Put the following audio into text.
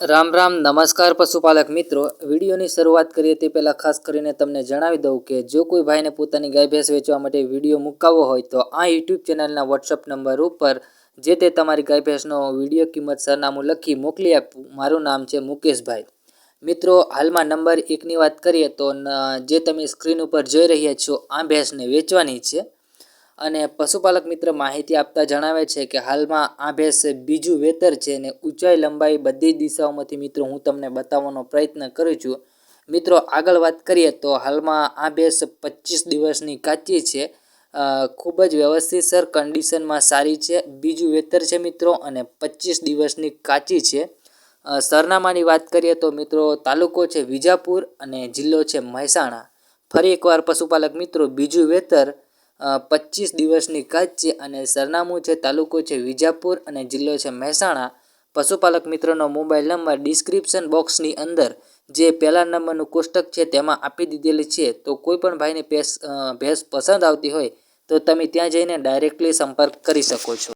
રામ રામ, નમસ્કાર પશુપાલક મિત્રો. વિડીયોની શરૂઆત કરીએ તે પહેલાં ખાસ કરીને તમને જણાવી દઉં કે જો કોઈ ભાઈને પોતાની ગાય ભેંસ વેચવા માટે વીડિયો મુકાવવો હોય તો આ યુટ્યુબ ચેનલના વોટ્સઅપ નંબર ઉપર જે તે તમારી ગાય ભેંસનો વીડિયો કિંમત સરનામું લખી મોકલી આપવું મારું નામ છે મુકેશભાઈ. મિત્રો, હાલમાં નંબર એકની વાત કરીએ તો જે તમે સ્ક્રીન ઉપર જોઈ રહ્યા છો, આ ભેંસને વેચવાની છે. અને પશુપાલક મિત્ર માહિતી આપતા જણાવે છે કે હાલમાં આ ભેંસ બીજું વેતર છે અને ઊંચાઈ લંબાઈ બધી દિશાઓમાંથી મિત્રો હું તમને બતાવવાનો પ્રયત્ન કરું છું. મિત્રો, આગળ વાત કરીએ તો હાલમાં આ ભેંસ પચીસ દિવસની કાચી છે. ખૂબ જ વ્યવસ્થિત સર કન્ડિશનમાં સારી છે, બીજું વેતર છે મિત્રો અને પચીસ દિવસની કાચી છે. સરનામાની વાત કરીએ તો મિત્રો તાલુકો છે વિજાપુર અને જિલ્લો છે મહેસાણા. ફરી એકવાર પશુપાલક મિત્રો, બીજું વેતર પચીસ દિવસની કાચ છે અને સરનામું છે, તાલુકો છે વિજાપુર અને જિલ્લો છે મહેસાણા. પશુપાલક મિત્રનો મોબાઈલ નંબર ડિસ્ક્રિપ્શન બોક્સની અંદર જે પહેલા નંબરનું કોષ્ટક છે તેમાં આપી દીધેલી છે. તો કોઈ પણ ભાઈને ભેંસ ભેંસ પસંદ આવતી હોય તો તમે ત્યાં જઈને ડાયરેક્ટલી સંપર્ક કરી શકો છો.